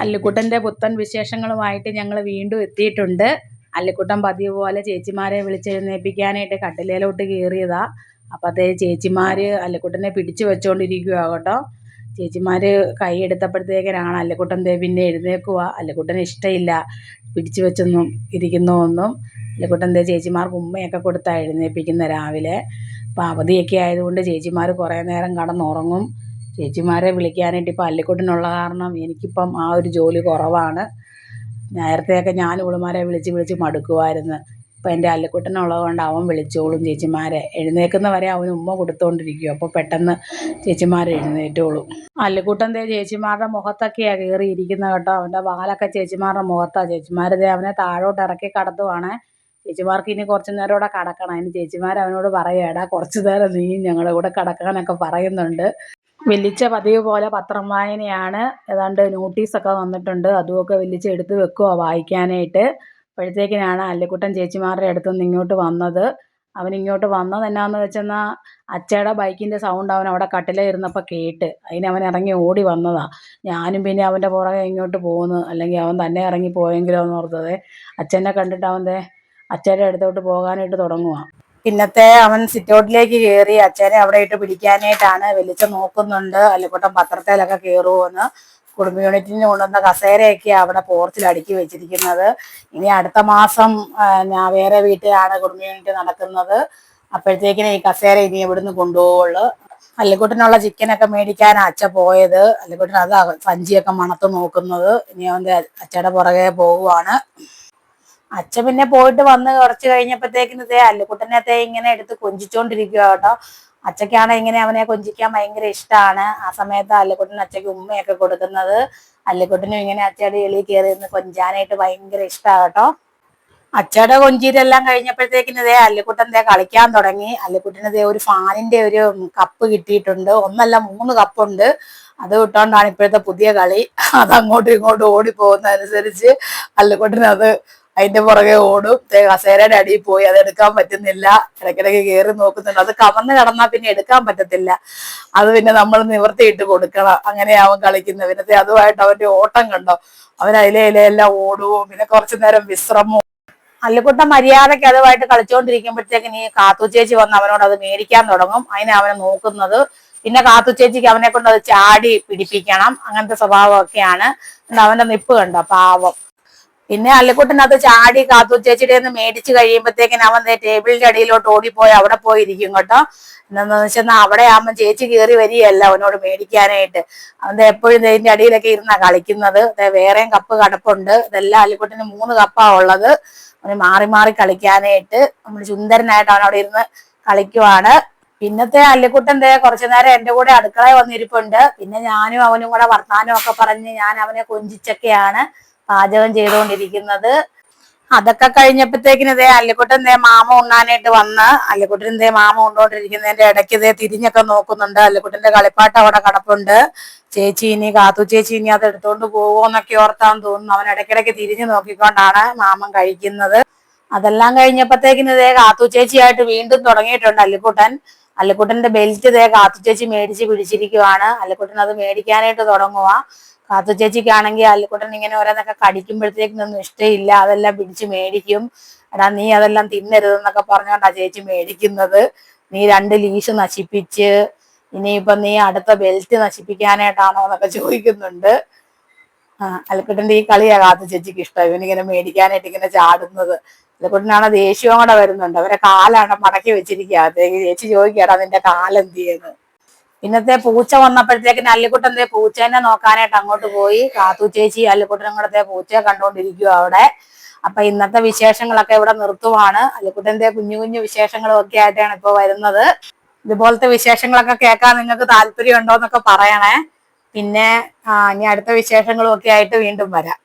അല്ലിക്കുട്ടന്റെ പുത്തൻ വിശേഷങ്ങളുമായിട്ട് ഞങ്ങൾ വീണ്ടും എത്തിയിട്ടുണ്ട്. അല്ലിക്കുട്ടൻ പതിവ് പോലെ ചേച്ചിമാരെ വിളിച്ചെഴുന്നേൽപ്പിക്കാനായിട്ട് കട്ടിലേലോട്ട് കയറിയതാ അപ്പോഴത്തേ ചേച്ചിമാർ അല്ലിക്കുട്ടനെ പിടിച്ചു വെച്ചുകൊണ്ടിരിക്കുക കേട്ടോ. ചേച്ചിമാർ കൈ എടുത്തപ്പോഴത്തേക്കിനാണ് അല്ലിക്കുട്ടൻ ദേ പിന്നെ എഴുന്നേൽക്കുക അല്ലിക്കുട്ടന് ഇഷ്ടമില്ല പിടിച്ചു വെച്ചൊന്നും ഇരിക്കുന്നതൊന്നും. അല്ലിക്കുട്ടൻ ദേ ചേച്ചിമാർക്ക് ഉമ്മയൊക്കെ കൊടുത്താണ് എഴുന്നേൽപ്പിക്കുന്നത് രാവിലെ. അപ്പോൾ അവധിയൊക്കെ ആയതുകൊണ്ട് ചേച്ചിമാർ കുറേ നേരം കിടന്നുറങ്ങും. ചേച്ചിമാരെ വിളിക്കാനായിട്ട് ഇപ്പോൾ അല്ലിക്കുട്ടനുള്ള കാരണം എനിക്കിപ്പം ആ ഒരു ജോലി കുറവാണ്. നേരത്തെയൊക്കെ ഞാൻ ഇവളുമാരെ വിളിച്ച് വിളിച്ച് മടുക്കുമായിരുന്നു ഇപ്പം എന്റെ അല്ലിക്കുട്ടനുള്ളത് കൊണ്ട് അവൻ വിളിച്ചോളും ചേച്ചിമാരെ. എഴുന്നേൽക്കുന്ന വരെ അവന് ഉമ്മ കൊടുത്തുകൊണ്ടിരിക്കും അപ്പോൾ പെട്ടെന്ന് ചേച്ചിമാരെ എഴുന്നേറ്റോളും. അല്ലിക്കുട്ടന്റെ ചേച്ചിമാരുടെ മുഖത്തൊക്കെയാണ് കയറിയിരിക്കുന്നത് കേട്ടോ. അവന്റെ വാലൊക്കെ ചേച്ചിമാരുടെ മുഖത്താണ് ചേച്ചിമാർ ദേ അവനെ താഴോട്ട് ഇറക്കി കടത്തുവാണേ. ചേച്ചിമാർക്ക് ഇനി കുറച്ച് നേരം കൂടെ കടക്കണം. അതിന് ചേച്ചിമാർ അവനോട് പറയുക എടാ കുറച്ച് നേരം നീ ഞങ്ങളുടെ കൂടെ കിടക്കാനൊക്കെ പറയുന്നുണ്ട്. വെല്ലിച്ച പതിവ് പോലെ പത്രം വായനയാണ്. ഏതാണ്ട് നോട്ടീസൊക്കെ വന്നിട്ടുണ്ട്. അതുമൊക്കെ വലിച്ച് എടുത്ത് വെക്കുക വായിക്കാനായിട്ട്. അപ്പോഴത്തേക്കിനാണ് അല്ലിക്കുട്ടൻ ചേച്ചിമാരുടെ അടുത്തു നിന്ന് ഇങ്ങോട്ട് വന്നത്. അവൻ ഇങ്ങോട്ട് വന്നത് എന്നാന്ന് വെച്ചെന്നാൽ അച്ചയുടെ ബൈക്കിന്റെ സൗണ്ട് അവൻ അവിടെ കട്ടിലിരുന്നപ്പോൾ കേട്ട്. അതിന് അവൻ ഇറങ്ങി ഓടി വന്നതാണ് ഞാനും പിന്നെ അവന്റെ പുറകെ ഇങ്ങോട്ട് പോകുന്നു അല്ലെങ്കിൽ അവൻ തന്നെ ഇറങ്ങി പോയെങ്കിലോ എന്ന് ഓർത്തത്. അച്ഛനെ കണ്ടിട്ട് അവന്റെ അച്ഛന്റെ അടുത്തോട്ട് പോകാനായിട്ട് തുടങ്ങുക പിന്നത്തെ അവൻ സിറ്റൗട്ടിലേക്ക് കയറി അച്ഛനെ അവിടെ ഇട്ട് പിടിക്കാനായിട്ടാണ് വെളിച്ച നോക്കുന്നുണ്ട്. അല്ലിക്കുട്ടൻ പത്രത്തിലൊക്കെ കയറുമെന്ന് കുടുംബ യൂണിറ്റിന് കൊണ്ടുവന്ന കസേരയൊക്കെ അവിടെ പോർച്ചിൽ അടുക്കി വെച്ചിരിക്കുന്നത്. ഇനി അടുത്ത മാസം വേറെ വീട്ടിലാണ് കുടുംബ യൂണിറ്റ് നടക്കുന്നത്. അപ്പോഴത്തേക്കിനും ഈ കസേര ഇനി ഇവിടുന്ന് കൊണ്ടുപോവുള്ളൂ. അല്ലിക്കുട്ടനുള്ള ചിക്കനൊക്കെ മേടിക്കാൻ അച്ഛ പോയത്. അല്ലിക്കുട്ടൻ അത് സഞ്ചിയൊക്കെ മണത്ത് നോക്കുന്നത്. ഇനി അവന്റെ അച്ഛയുടെ പുറകെ പോവുകയാണ് അച്ഛൻ പിന്നെ പോയിട്ട് വന്ന് കുറച്ച് കഴിഞ്ഞപ്പോഴത്തേക്കിന് തേ അല്ലുക്കുട്ടനെ തേ ഇങ്ങനെ എടുത്ത് കൊഞ്ചിച്ചോണ്ടിരിക്കുക കേട്ടോ. അച്ഛക്കാണ് ഇങ്ങനെ അവനെ കൊഞ്ചിക്കാൻ ഭയങ്കര ഇഷ്ടമാണ് ആ സമയത്ത് അല്ലുക്കുട്ടൻ അച്ഛക്ക് ഉമ്മയൊക്കെ കൊടുക്കുന്നത്. അല്ലുക്കുട്ടനും ഇങ്ങനെ അച്ഛയുടെ എളി കയറി നിന്ന് കൊഞ്ചാനായിട്ട് ഭയങ്കര ഇഷ്ടമാണ് കേട്ടോ. അച്ഛയുടെ കൊഞ്ചീരെല്ലാം കഴിഞ്ഞപ്പോഴത്തേക്കിന് ദേ അല്ലുക്കുട്ടൻ ദേ കളിക്കാൻ തുടങ്ങി. അല്ലുക്കുട്ടന് ദേ ഒരു ഫാനിന്റെ ഒരു കപ്പ് കിട്ടിയിട്ടുണ്ട്. ഒന്നല്ല മൂന്ന് കപ്പുണ്ട്. അത് വിട്ടോണ്ടാണ് ഇപ്പോഴത്തെ പുതിയ കളി. അത് അങ്ങോട്ടും ഇങ്ങോട്ടും ഓടി പോകുന്നതനുസരിച്ച് അല്ലിക്കുട്ടൻ അത് അതിന്റെ പുറകെ ഓടും. കസേരയുടെ അടിയിൽ പോയി. അത് എടുക്കാൻ പറ്റുന്നില്ല. ഇടയ്ക്കിടയ്ക്ക് കയറി നോക്കുന്നുണ്ട്. അത് കവർന്ന് കടന്നാൽ പിന്നെ എടുക്കാൻ പറ്റത്തില്ല. അത് പിന്നെ നമ്മൾ നിവർത്തിയിട്ട് കൊടുക്കണം. അങ്ങനെയാവും കളിക്കുന്നത് പിന്നെ ദേ അതുമായിട്ട് അവന്റെ ഓട്ടം കണ്ടോ? അവൻ അതിലെ ഇലയെല്ലാം ഓടുവോ പിന്നെ കുറച്ചു നേരം വിശ്രമവും. അല്ലുക്കുട്ടൻ മര്യാദയ്ക്ക് അതുമായിട്ട് കളിച്ചുകൊണ്ടിരിക്കുമ്പോഴത്തേക്ക് നീ കാത്തു ചേച്ചി വന്ന് അവനോട് അത് മേടിക്കാൻ തുടങ്ങും. അതിനെ അവനെ നോക്കുന്നത്. പിന്നെ കാത്തു ചേച്ചിക്ക് അവനെ കൊണ്ട് അത് ചാടി പിടിപ്പിക്കണം. അങ്ങനത്തെ സ്വഭാവമൊക്കെയാണ്. അവന്റെ നിപ്പ് കണ്ടോ? പാവം. പിന്നെ അല്ലിക്കുട്ടൻ അത് ചാടി കാത്തു ചേച്ചിയുടെ നിന്ന് മേടിച്ച് കഴിയുമ്പോഴത്തേക്കിന് അവൻ ടേബിളിന്റെ അടിയിലോട്ട് ഓടിപ്പോയി അവിടെ പോയിരിക്കും കേട്ടോ. എന്താണെന്ന് വെച്ചാൽ അവിടെ ആകുമ്പോൾ ചേച്ചി കയറി വരികയല്ല അവനോട് മേടിക്കാനായിട്ട്. അവൻ എപ്പോഴും ഇതിന്റെ അടിയിലൊക്കെ ഇരുന്നാ കളിക്കുന്നത്. വേറെയും കപ്പ് കടപ്പുണ്ട്. ഇതെല്ലാം അല്ലിക്കുട്ടന് മൂന്ന് കപ്പാ ഉള്ളത്. അവന് മാറി മാറി കളിക്കാനായിട്ട്. നമ്മൾ സുന്ദരനായിട്ട് അവൻ അവിടെ ഇരുന്ന് കളിക്കുവാണ്. പിന്നത്തെ അല്ലിക്കുട്ടൻ കുറച്ചു നേരം എന്റെ കൂടെ അടുക്കളയിൽ വന്നിരിപ്പുണ്ട്. പിന്നെ ഞാനും അവനും കൂടെ വർത്താനം ഒക്കെ പറഞ്ഞ് ഞാൻ അവനെ കൊഞ്ചിച്ചൊക്കെയാണ്. പാചകം ചെയ്തുകൊണ്ടിരിക്കുന്നത്. അതൊക്കെ കഴിഞ്ഞപ്പോഴത്തേക്കിന് ഇതേ അല്ലിക്കുട്ടൻ ദേ മാമ ഉണ്ണാനായിട്ട് വന്ന് അല്ലിക്കുട്ടൻ ദേ മാമ ഉണ്ടോണ്ടിരിക്കുന്നതിന്റെ ഇടയ്ക്ക് ഇതേ തിരിഞ്ഞൊക്കെ നോക്കുന്നുണ്ട്. അല്ലിക്കുട്ടന്റെ കളിപ്പാട്ട് അവിടെ കിടപ്പുണ്ട്. ചേച്ചി ഇനി കാത്തു ചേച്ചി ഇനി അത് എടുത്തോണ്ട് പോകുമോന്നൊക്കെ ഓർത്താന്ന് തോന്നുന്നു. അവൻ ഇടയ്ക്കിടയ്ക്ക് തിരിഞ്ഞു നോക്കിക്കൊണ്ടാണ് മാമൻ കഴിക്കുന്നത്. അതെല്ലാം കഴിഞ്ഞപ്പോഴത്തേക്കിന് ഇതേ കാത്തു ചേച്ചിയായിട്ട് വീണ്ടും തുടങ്ങിയിട്ടുണ്ട് അല്ലിക്കുട്ടൻ. അല്ലിക്കുട്ടന്റെ ബെൽറ്റ് ഇതേ കാത്തു ചേച്ചി മേടിച്ച് പിടിച്ചിരിക്കുവാണ്. അല്ലിക്കുട്ടൻ അത് മേടിക്കാനായിട്ട് തുടങ്ങുക കാത്തു ചേച്ചിക്കാണെങ്കിൽ അല്ലിക്കുട്ടൻ ഇങ്ങനെ ഓരോന്നൊക്കെ കടിക്കുമ്പോഴത്തേക്കൊന്നും ഇഷ്ടമില്ല അതെല്ലാം പിടിച്ച് മേടിക്കും. എടാ നീ അതെല്ലാം തിന്നരുതെന്നൊക്കെ പറഞ്ഞോണ്ടാ ചേച്ചി മേടിക്കുന്നത്. നീ രണ്ട് ലീഷ് നശിപ്പിച്ച് ഇനിയിപ്പൊ നീ അടുത്ത ബെൽറ്റ് നശിപ്പിക്കാനായിട്ടാണോ എന്നൊക്കെ ചോദിക്കുന്നുണ്ട്. ആ അല്ലിക്കുട്ടന്റെ ഈ കളിയാ കാത്തു ചേച്ചിക്ക് ഇഷ്ടം. ഇവനിങ്ങനെ മേടിക്കാനായിട്ട് ഇങ്ങനെ ചാടുന്നത്. അല്ലിക്കുട്ടനാണ് ദേഷ്യവും കൂടെ വരുന്നുണ്ട്. അവരെ കാലാണ് മടക്കി വെച്ചിരിക്കുക. ചേച്ചി ചോദിക്കാടാ നിന്റെ കാലെന്ത് ചെയ്യുന്നു പിന്നത്തെ പൂച്ച വന്നപ്പോഴത്തേക്ക് അല്ലിക്കുട്ടന്റെ പൂച്ചേനെ നോക്കാനായിട്ട് അങ്ങോട്ട് പോയി. കാത്തു ചേച്ചി അല്ലിക്കുട്ടനും കൂടത്തെ പൂച്ചയെ കണ്ടുകൊണ്ടിരിക്കുക അവിടെ. അപ്പൊ ഇന്നത്തെ വിശേഷങ്ങളൊക്കെ ഇവിടെ നിർത്തുവാണ്. അല്ലിക്കുട്ടന്റെ കുഞ്ഞു കുഞ്ഞു വിശേഷങ്ങളും ഒക്കെ ആയിട്ടാണ് ഇപ്പൊ വരുന്നത്. ഇതുപോലത്തെ വിശേഷങ്ങളൊക്കെ കേൾക്കാൻ നിങ്ങൾക്ക് താല്പര്യം ഉണ്ടോ എന്നൊക്കെ പറയണേ. പിന്നെ ഇനി അടുത്ത വിശേഷങ്ങളും ഒക്കെ ആയിട്ട് വീണ്ടും വരാം.